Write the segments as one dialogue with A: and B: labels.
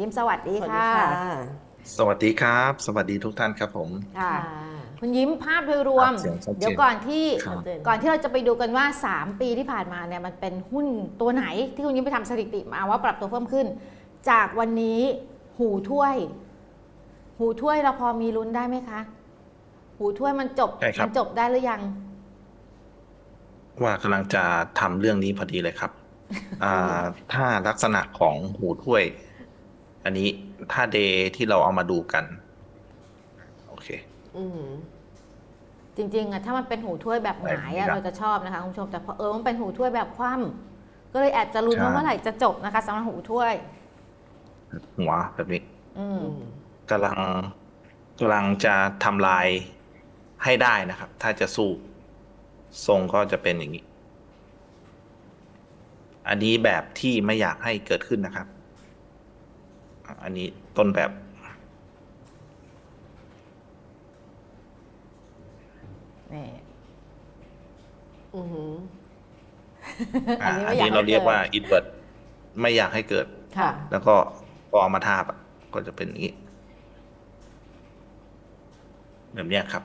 A: ยิ้มสวัสดี
B: สวัสดี
A: ค่ะ
B: ค่ะ
C: สวัสดีครับ สวัสดีทุกท่านครับผม
A: ค่ะ
B: ค่ะ
A: คุณยิ้มภาพโดยรวม
C: ครับเสียงชัดเจน
A: เดี๋ยวก่อนที่
C: ครับ
A: ก่อนที่เราจะไปดูกันว่า 3 ปีที่ผ่านมาเนี่ยมันเป็นหุ้นตัวไหนที่คุณยิ้มไปทำสถิติมาว่าปรับตัวเพิ่มขึ้น จากวันนี้หูถ้วย หูถ้วยเราพอมีลุ้นได้ไหมคะ หูถ้วยมันจบ
C: ใช่ครับ
A: มัจบได้หรือยัง
C: ว่ากำลังจะทำเรื่องนี้พอดีเลยครับ อ่าถ้าลักษณะของหูถ้วย อันนี้ถ้าเดย์ที่เราเอามาดูกัน โอเค
B: อืม
A: จริงๆอะถ้ามันเป็นหูถ้วยแบบหงายอะ
C: แบบนี้ครับ
A: เราจะชอบนะคะคุณผู้ชมแต่พอเออมันเป็นหูถ้วยแบบคว่ำก็เลยแอบจะลุ้นว่า
C: ใช่
A: เมื่อไหร่จะจบนะคะสำหรับหูถ้วย
C: หัวแบบนี้
A: อืม
B: อืม
C: กำลังกำลังจะทำลายให้ได้นะครับ ถ้าจะสู้ทรงก็จะเป็นอย่างนี้ อันนี้แบบที่ไม่อยากให้เกิดขึ้นนะครับ อันนี้ต้นแบบ
A: นี่
B: อืม
A: อันนี้ไม่
C: อัน
A: อยาก
C: นี้เรา
A: ให้
C: เรียก
A: เกิด
C: ว่าอินเว r ร์ไม่อยากให้เกิด
A: ค่ะ
C: แล้วก็พอเอามาทาบอะก็จะเป็นอย่างนี้แบบเนี้ยครับ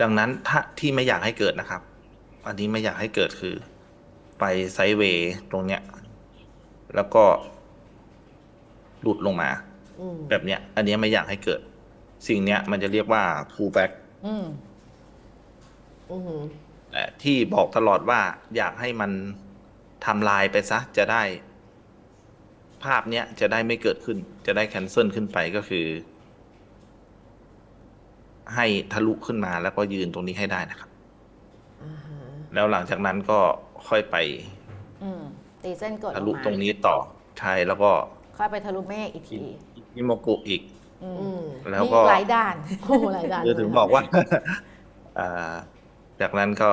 C: ดังนั้นถ้าที่ไม่อยากให้เกิดนะครับ อันนี้ไม่อยากให้เกิดคือ ไปไซด์เวย์ตรงเนี้ย แล้วก็ หลุดลงมา
B: อืม
C: แบบเนี้ย อันเนี้ยไม่อยากให้เกิด สิ่งเนี้ยมันจะเรียกว่า pullback
A: อืม
B: อืม
C: แต่ที่บอกตลอดว่าอยากให้มันทำลายไปซะจะได้ ภาพเนี้ยจะได้ไม่เกิดขึ้น จะได้แคนเซิลขึ้นไปก็คือ ให้ทะลุขึ้นมาแล้วก็ยืนตรงนี้ให้ได้นะครับ
B: อ่าฮะ
C: แล้วหลังจากนั้นก็ค่อยไป
A: อืมตีเส้นกด
C: ทะลุ
A: ออกมา
C: ตรงนี้ต่อใช่แล้วก็
A: ค่อยไปทะลุเมฆอีกที
C: นิโมกุอีก
A: อืม
B: อืม
C: แล้ว
A: มี
C: ก็
A: อีหลายด่าน
B: โอ้โหหลายด่าน
C: คือถึงบอกว่า อ่า จากนั้นก็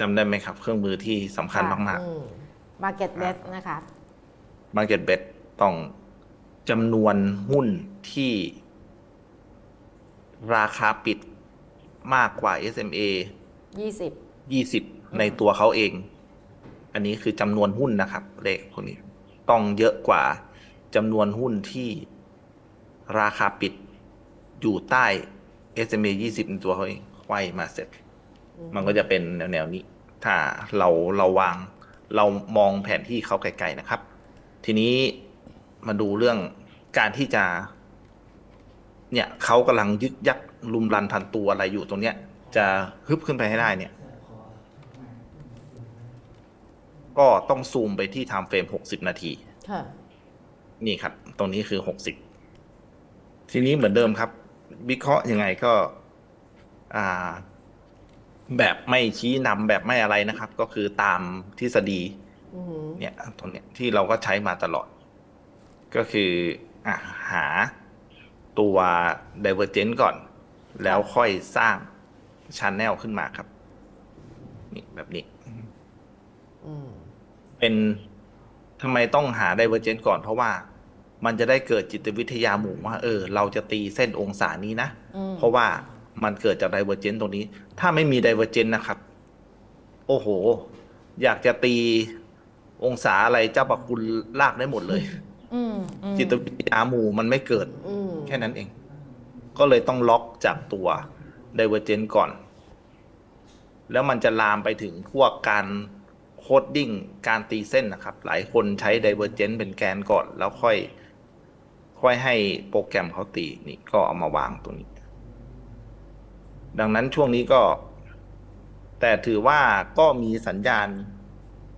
C: จำได้ไหมครับ เครื่องมือที่สำคัญ
A: ค่ะ
C: มาก
B: อืม
A: Market Best นะคะ
C: ๆ Market Bet ต้องจำนวนหุ้นที่ราคาปิดมากกว่า SMA
A: 20
C: 20 ในตัวเขาเอง อันนี้คือจำนวนหุ้นนะครับ เลขพวกนี้ ต้องเยอะกว่าจำนวนหุ้นที่ราคาปิดอยู่ใต้ SMA 20ในตัวเขาเองไขว้มาเสร็จ มันก็จะเป็นแนวๆนี้ ถ้าเราเราวาง เรามองแผนที่เขาไกลๆนะครับ ทีนี้มาดูเรื่องการที่จะ เนี่ยเขากำลังยึกยักลุมรันพันตัวอะไรอยู่ตรงเนี้ย จะฮึบขึ้นไปให้ได้เนี่ย ก็ต้องซูมไปที่ไทม์เฟรม60นาที
B: ค่ะ
C: นี่ครับ ตรงนี้คือ60ทีนี้เหมือนเดิมครับวิเคราะห์ยังไงก็ อ่า แบบไม่ชี้นำแบบไม่อะไรนะครับ ก็คือตามทฤษฎี
B: อืม
C: เนี่ยตรงเนี้ยที่เราก็ใช้มาตลอด ก็คืออะหาตัว divergent ก่อน แล้วค่อยสร้าง channel ขึ้นมาครับ นี่แบบนี้
B: อืม
C: เป็นทำไมต้องหา divergent ก่อนเพราะว่ามันจะได้เกิดจิตวิทยาหมู่ว่า เออ เราจะตีเส้นองศานี้นะ
A: อืม
C: เพราะว่ามันเกิดจาก divergent ตรงนี้ ถ้าไม่มี divergent นะครับ โอ้โห อยากจะตีองศาอะไรเจ้าประคุณลากได้หมดเลย
A: อืมอืม
C: จิตวิทยาหมู่มันไม่เกิด
B: อืม
C: แค่นั้นเอง ก็เลยต้องล็อกจากตัว divergent ก่อน แล้วมันจะลามไปถึงพวกการ โคดดิ้งการตีเส้นนะครับ หลายคนใช้ divergent เป็นแกนก่อน แล้วค่อย ค่อยให้โปรแกรมเขาตีนี่ก็เอามาวางตรงนี้ ดังนั้นช่วงนี้ก็ แต่ถือว่าก็มีสัญญาณ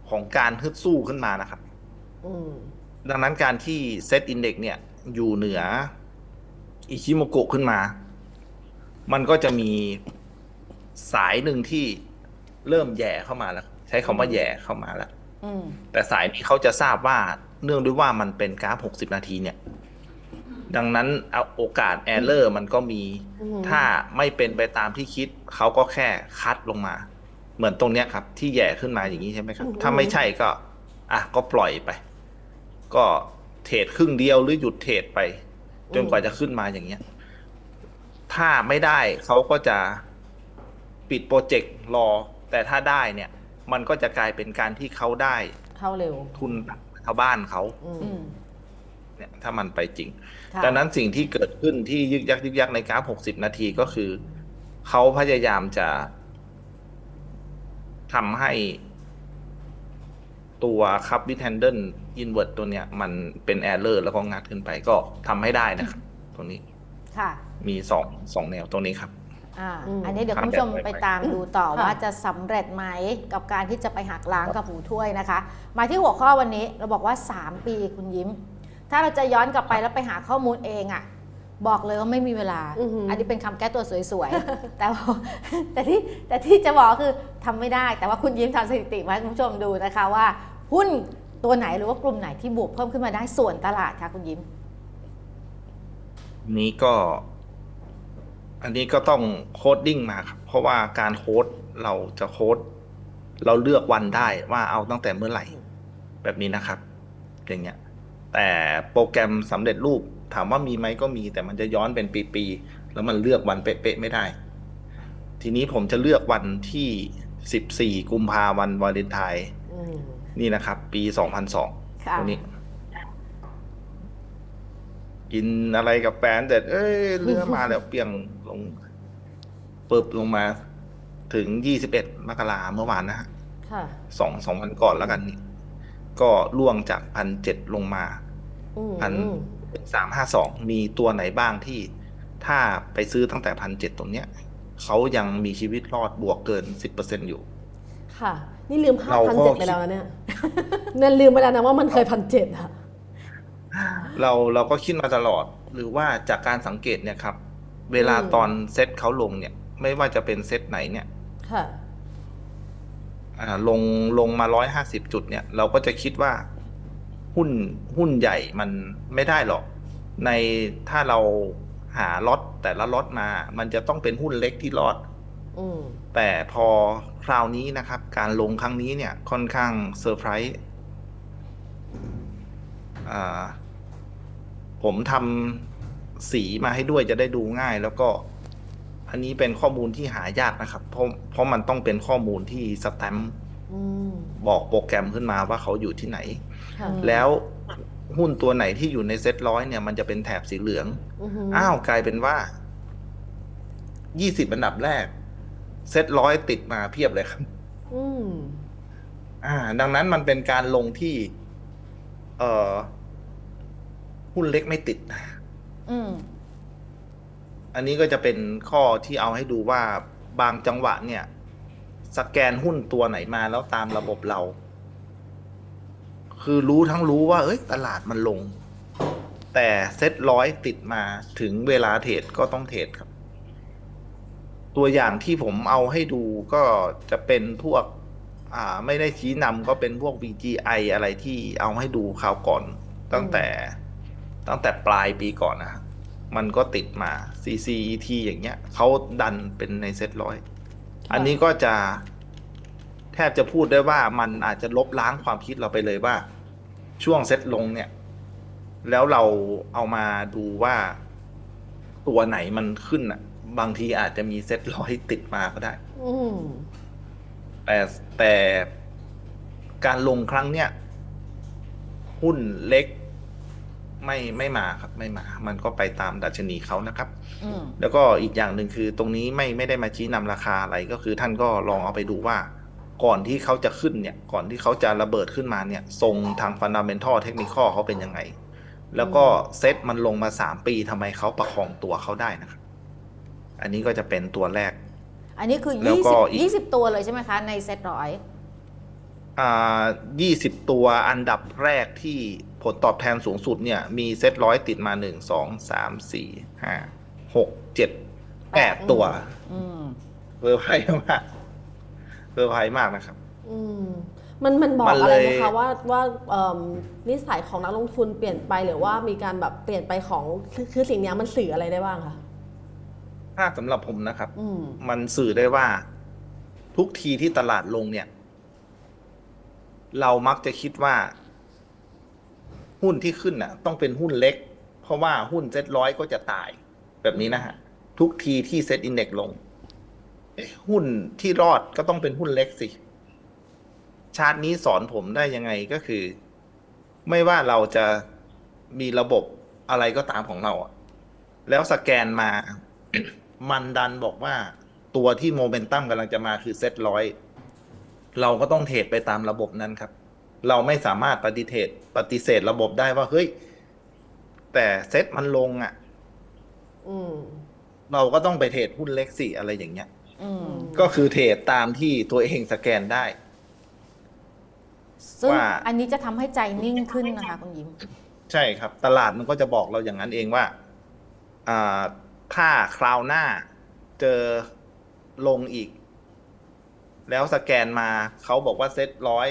C: ของการฮึดสู้ขึ้นมานะครับ
B: อืม
C: ดังนั้นการที่เซตอินเด็กเนี่ย อยู่เหนือ อิชิโมโกะขึ้นมา มันก็จะมีสายหนึ่งที่เริ่มแย่เข้ามาแล้วใช้คำว่าแย่เข้ามาแล้ว
A: อืม
C: แต่สายนี้เขาจะทราบว่าเนื่องด้วยว่ามันเป็นกราฟ60นาทีเนี่ย ดังนั้นเอาโอกาสแอร์เลอร์มันก็มี
B: อืม
C: ถ้าไม่เป็นไปตามที่คิด เขาก็แค่คัดลงมา เหมือนตรงเนี้ยครับ ที่แย่ขึ้นมาอย่างนี้ใช่ไหมครับ ถ้าไม่ใช่ก็ อะก็ปล่อยไป ก็เทรดครึ่งเดียวหรือหยุดเทรดไป จนกว่าจะขึ้นมาอย่างเงี้ย ถ้าไม่ได้เขาก็จะปิดโปรเจกต์รอ แต่ถ้าได้เนี่ย มันก็จะกลายเป็นการที่เขาได้
B: เข้าเร็ว
C: ทุนชาวบ้านเขา
B: อื
A: อื
B: ม
A: ม
C: ถ้ามันไปจริง
A: ค่ะ
C: ดังนั้นสิ่งที่เกิดขึ้นที่ยึกยักยึกยักในกราฟ 60 นาทีก็คือ เขาพยายามจะทำให้ตัวคับวิ t ทนเดิลอินเวอร์ตัวเนี้ย มันเป็นแอร์เลอร์แล้วก็งัดขึ้นไปก็ทำให้ได้นะครับตรงนี้
A: ค่ะ
C: มีสองสองแนวตรงนี้ครับ
A: อ่า
B: อืม
A: อันนี้เดี๋ยว
C: ครับ
A: คุณผู้ชม
C: แบบ
A: ไป
C: ไป
A: ตามดูต่อ
B: ค่ะ
A: ว่าจะสำเร็จไหมกับการที่จะไปหักล้างกับหูถ้วยนะคะ มาที่หัวข้อวันนี้เราบอกว่า 3 ปีคุณยิ้ม ถ้าเราจะย้อนกลับไปแล้วไปหาข้อมูลเองอะ่ะบอกเลยว่าไม่มีเวลา
B: อือหืออั
A: นนี้เป็นคำแก้ตัวสวยๆ แต่ว่าแต่ที่แต่ที่จะบอกคือทำไม่ได้ แต่ว่าคุณยิ้มทำสถิติมาให้คุณผู้ชมดูนะคะว่า หุ้นตัวไหนหรือว่ากลุ่มไหนที่บวกเพิ่มขึ้นมาได้ส่วนตลาดคะคุณยิ้ม
C: นี้ก็ อันนี้ก็ต้องโคดดิ้งมาครับ เพราะว่าการโค้ดเราจะโค้ดเราเลือกวันได้ว่าเอาตั้งแต่เมื่อไหร่ แบบนี้นะครับ อย่างเงี้ย แต่โปรแกรมสำเร็จรูปถามว่ามีไหมก็มี แต่มันจะย้อนเป็นปีๆแล้วมันเลือกวันเป๊ะๆไม่ได้ ทีนี้ผมจะเลือกวันที่ 14 กุมภาวันวาเลนไทน์
B: อืม
C: นี่นะครับ ปี 2002
A: ค่ะ
C: ตรงนี้ กินอะไรกับแฟนแต่เอ้ยเรือมาแล้วเปรียงลงเปิบลงมาถึง21มกราเมื่อวานนะฮะ
B: ค่ะ
C: สองสองวันก่อนแล้วกันนี่ก็ล่วงจากพันเจ็ดลงมา
B: อืม
C: พันสามห้าสองมีตัวไหนบ้างที่ถ้าไปซื้อตั้งแต่พันเจ็ดตรงเนี้ยเขายังมีชีวิตรอดบวกเกินสิบเปอร์เซ็นอยู่
B: ค่ะ นี่ลืมห้า
C: เรา
B: พัน
C: ก็
B: เจ็ดไปแล้วนะเนี่ยนั่นลืมไปแล้วนะว่ามันเคยพันเจ็ดอะ
C: เราเราก็คิดมาตลอด หรือว่าจากการสังเกตเนี่ยครับ เวลาตอนเซตเขาลงเนี่ย ไม่ว่าจะเป็นเซตไหนเนี่ย
B: ค่ะ
C: อ่าลงลงมาร้อยห้าสิบจุดเนี่ย เราก็จะคิดว่าหุ้นหุ้นใหญ่มันไม่ได้หรอก ในถ้าเราหาล็อตแต่ละล็อตมา มันจะต้องเป็นหุ้นเล็กที่รอด
B: อืม
C: แต่พอคราวนี้นะครับ การลงครั้งนี้เนี่ยค่อนข้างเซอร์ไพรส์อ่า ผมทำสีมาให้ด้วยจะได้ดูง่าย แล้วก็ อันนี้เป็นข้อมูลที่หายากนะครับ เพราะเพราะมันต้องเป็นข้อมูลที่สแตมป์
B: อืม
C: บอกโปรแกรมขึ้นมาว่าเขาอยู่ที่ไหน
B: ค่ะ
C: แล้วหุ้นตัวไหนที่อยู่ในเซ็ตร้อยเนี่ย มันจะเป็นแถบสีเหลือง
B: อือหื
C: อ้าวกลายเป็นว่า ยี่สิบอันดับแรก เซ็ตร้อยติดมาเพียบเลยครับ
B: อืม
C: อ่า ดังนั้นมันเป็นการลงที่ เอ่อ หุ้นเล็กไม่ติด
A: อืม
C: อันนี้ก็จะเป็นข้อที่เอาให้ดูว่าบางจังหวะเนี่ย สแกนหุ้นตัวไหนมาแล้วตามระบบเรา คือรู้ทั้งรู้ว่า เอ้ย ตลาดมันลง แต่เซ็ตร้อยติดมาถึงเวลาเทรดก็ต้องเทรดครับ ตัวอย่างที่ผมเอาให้ดูก็จะเป็นพวก อ่า ไม่ได้ชี้นำก็เป็นพวก VGI อะไรที่เอาให้ดูคราวก่อนตั้งแต่ ตั้งแต่ปลายปีก่อนนะฮะมันก็ติดมา CCET อย่างเงี้ยเขาดันเป็นในเซ็ตร้อยอันนี้ก็จะแทบจะพูดได้ว่ามันอาจจะลบล้างความคิดเราไปเลยว่า ช่วงเซ็ตลงเนี่ย แล้วเราเอามาดูว่าตัวไหนมันขึ้นอะ บางทีอาจจะมีเซ็ตร้อยติดมาก็ได้
B: อืม
C: แต่แต่การลงครั้งเนี้ยหุ้นเล็ก ไม่ไม่มาครับไม่มา มันก็ไปตามดัชนีเขานะครับ
A: อืม
C: แล้วก็อีกอย่างหนึ่งคือตรงนี้ไม่ไม่ได้มาชี้นำราคาอะไรก็คือท่านก็ลองเอาไปดูว่า ก่อนที่เขาจะขึ้นเนี่ย ก่อนที่เขาจะระเบิดขึ้นมาเนี่ยทรงทางฟันดัมเ n นทัลเทคนิคเขาเป็นยังไง แล้วก็เซตมันลงมาสามปีทำไมเขาประคองตัวเขาได้นะครับ อันนี้ก็จะเป็นตัวแรก
A: อันนี้คือ
C: แล้ว
A: ยี่
C: ก็
A: สิบ
C: อีก
A: ยี่สิบตัวเลยใช่ไหมคะในเซ็ตร้อย
C: อ่ายี่สิบตัวอันดับแรกที่ ผลตอบแทนสูงสุดเนี่ย มีเซตร้อยติดมาหนึ่งสองสามสี่ห้าหกเจ็ดแปดตัว
A: อืม
C: เวอร์ไพรส์มากเวอร์ไพรส์มากนะครับ
B: อืมมันมันบอก
C: มัน
B: อะไร
C: เลย
B: ไหมคะว่าว่าเอิ่มนิสัยของนักลงทุนเปลี่ยนไปหรือว่ามีการแบบเปลี่ยนไปของคือคือสิ่งเนี้ยมันสื่ออะไรได้บ้างคะ
C: ถ้าสำหรับผมนะครับ
B: อืม
C: มันสื่อได้ว่า ทุกทีที่ตลาดลงเนี่ย เรามักจะคิดว่า หุ้นที่ขึ้นน่ะ ต้องเป็นหุ้นเล็ก เพราะว่าหุ้นเซ็ตร้อยก็จะตาย แบบนี้นะฮะ ทุกทีที่เซ็ตอินเด็กลงหุ้นที่รอดก็ต้องเป็นหุ้นเล็กสิ ชาร์ตนี้สอนผมได้ยังไงก็คือ ไม่ว่าเราจะมีระบบอะไรก็ตามของเราอะแล้วสแกนมา มันดันบอกว่า ตัวที่โมเมนตัมกำลังจะมาคือเซ็ตร้อยเราก็ต้องเทรดไปตามระบบนั้นครับ เราไม่สามารถปฏิเทศปฏิเสธระบบได้ว่าเฮ้ย แต่เซตมันลงอะ่ะ
B: อืม
C: เราก็ต้องไปเทรดหุ้นเล็กสิอะไรอย่างเงี้ย
A: อืม
C: ก็คือเทรดตามที่ตัวเองสแกนได้
A: ซึ่ง
C: ว่า
A: อันนี้จะทำให้ใจนิ่งขึ้นนะคะคุณยิ้ม
C: ใช่ครับ ตลาดมันก็จะบอกเราอย่างนั้นเองว่าอ่าถ้าคราวหน้าเจอลงอีก แล้วสแกนมาเขาบอกว่าเซตร้อย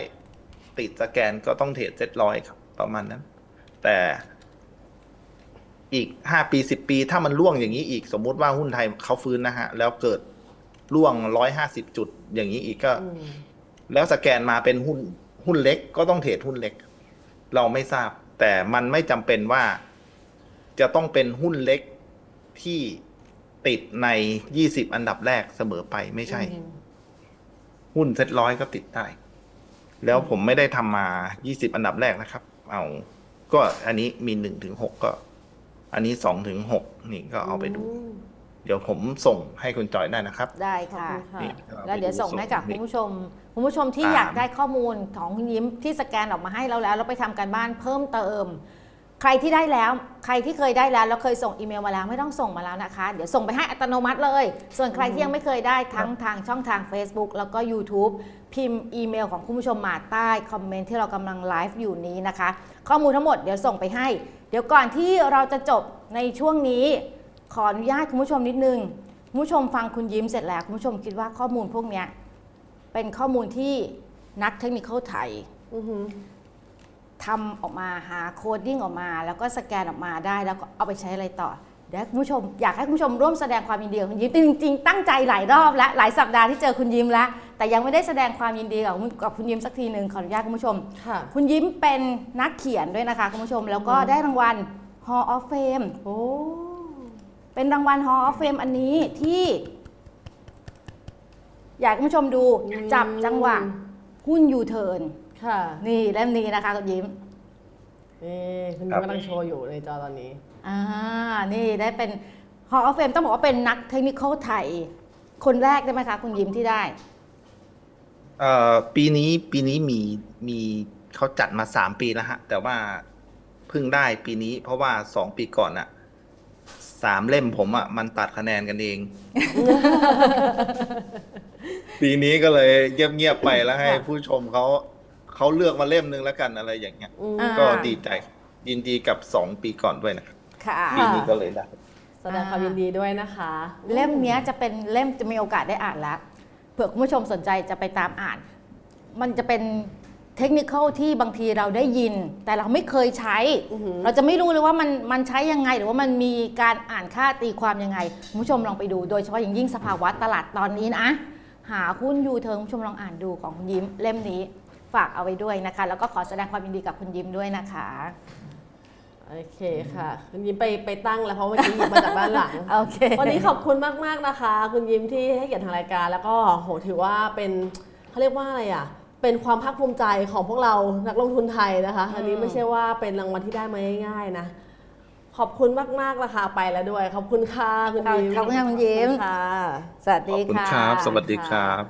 C: ติดสแกนก็ต้องเทรดเซตร้อยครับ ประมาณนั้น แต่อีกห้าปีสิบปี ถ้ามันร่วงอย่างนี้อีก สมมุติว่าหุ้นไทยเขาฟื้นนะฮะ แล้วเกิดร่วงร้อยห้าสิบจุดอย่างนี้อีกก็
B: อืม
C: แล้วสแกนมาเป็นหุ้นหุ้นเล็ก ก็ต้องเทรดหุ้นเล็ก เราไม่ทราบ แต่มันไม่จำเป็นว่าจะต้องเป็นหุ้นเล็กที่ติดในยี่สิบอันดับแรกเสมอไปไม่ใช่
B: อืม
C: หุ้นเซ็ตร้อยก็ติดได้ แล้วผมไม่ได้ทำมายี่สิบอันดับแรกนะครับ เอา ก็อันนี้มีหนึ่งถึงหกก็ อันนี้สองถึงหกนี่ก็เอาไปดู
B: ม
C: เดี๋ยวผมส่งให้คุณจอยได้นะครับ
A: ได้
B: ขอบ
A: ค่ะ
B: คุณค่ะ
C: นี่
A: แล้วเดี๋ยวส่งให้กับคุณผู้ชม คุณผู้ชมที่
C: ตาม
A: อยากได้ข้อมูลของคุณยิ้มที่สแกนออกมาให้เราแล้วแล้วไปทำการบ้านเพิ่มเติม ใครที่ได้แล้ว ใครที่เคยได้แล้วแล้วเคยส่งอีเมลมาแล้วไม่ต้องส่งมาแล้วนะคะ เดี๋ยวส่งไปให้อัตโนมัติเลย ส่วนใครที่ยังไม่เคยได้ทั้งทางช่องทาง Facebook แล้วก็ YouTube พิมพ์อีเมลของคุณผู้ชมมาใต้คอมเมนต์ที่เรากำลังไลฟ์อยู่นี้นะคะ ข้อมูลทั้งหมดเดี๋ยวส่งไปให้ เดี๋ยวก่อนที่เราจะจบในช่วงนี้ ขออนุญาตคุณผู้ชมนิดนึงคุณผู้ชมฟังคุณยิ้มเสร็จแล้วคุณผู้ชมคิดว่าข้อมูลพวกเนี้ยเป็นข้อมูลที่นักเทคนิคไทย
B: อือหือ
A: ทำออกมาหาโคดดิ้งออกมา แล้วก็สแกนออกมาได้ แล้วก็เอาไปใช้อะไรต่อเดี๋ยวคุณผู้ชมอยากให้คุณผู้ชมร่วมแสดงความยินดีกับคุณยิ้มจริงๆตั้งใจหลายรอบแล้วหลายสัปดาห์ที่เจอคุณยิ้มแล้ว แต่ยังไม่ได้แสดงความยินดีกับคุณกับคุณยิ้มสักทีหนึ่งขออนุญาตคุณผู้ชม
B: ค่ะ
A: คุณยิ้มเป็นนักเขียนด้วยนะคะคุณผู้ชม แล้วก็ได้รางวัล Hall of Fame
B: โอ้
A: เป็นรางวัล Hall of Fame อันนี้ที่ อยากให้คุณผู้ชมดูจับจังหวะหุ้นยูเทิร์น
B: ค่ะ
A: นี่เล่มนี้นะคะคุณยิ้ม
B: นี่คุณ
C: ครับ
B: กำลังโชว์อยู่ในจอตอนนี้
A: อ่านี่ได้เป็น Hall of Fame ต้องบอกว่าเป็นนักเทคนิคไทย คนแรกได้ไหมคะ คุณยิ้มที่ได้
C: เอ่อปีนี้ปีนี้มีมีเขาจัดมาสามปีแล้วฮะ แต่ว่าเพิ่งได้ปีนี้ เพราะว่าสองปีก่อนอะสามเล่มผมอะมันตัดคะแนนกันเอง ปีนี้ก็เลยเงียบๆไปแล้วให้
B: ค่ะ
C: ผู้ชมเขา เขาเลือกมาเล่มนึงแล้วกันอะไรอย่างเงี้ย
B: อืม
A: อ่า
C: ก็ดีใจยินดีกับสองปีก่อนด้วยนะครับ
A: ค่ะ
C: ปีนี้ก็เลยได้
B: แสดงความยินดีด้วยนะคะ
A: เล่มเนี้ยจะเป็นเล่มจะมีโอกาสได้อ่านแล้วเผื่อคุณผู้ชมสนใจจะไปตามอ่าน มันจะเป็นเทคนิคที่บางทีเราได้ยิน แต่เราไม่เคยใช้
B: อือหือ
A: เราจะไม่รู้เลยว่ามันมันใช้ยังไง หรือว่ามันมีการอ่านค่าตีความยังไงคุณผู้ชมลองไปดูโดยเฉพาะอย่างยิ่งสภาวะตลาดตอนนี้นะหาหุ้นยูเทิร์นคุณผู้ชมลองอ่านดูของคุณยิ้มเล่มนี้ ฝากเอาไว้ด้วยนะคะ แล้วก็ขอแสดงความยินดีกับคุณยิ้มด้วยนะคะ
B: โอเคค่ะ คุณยิ้มไปไปตั้งแล้วเพราะเมื่อกี้หยิบมาจากด้านหลัง
A: โอเค
B: วันนี้ขอบคุณมาก ๆ นะคะ คุณยิ้มที่ให้เกียรติทางรายการ แล้วก็โหถือว่าเป็นเขาเรียกว่าอะไรอะเป็นความภาคภูมิใจของพวกเรานักลงทุนไทยนะคะ อันนี้ไม่ใช่ว่าเป็นรางวัลที่ได้มาง่ายๆนะ ขอบคุณมากๆนะคะไปแล้วด้วย ขอบคุณค่ะคุณยิ้ม
A: ขอบคุณค่ะคุณยิ้ม
B: ขอบณค่ะ
A: สวัส
C: ข
A: ดี
C: อบคุณ
A: ค่ะ
C: ครับ สวัสดีครับ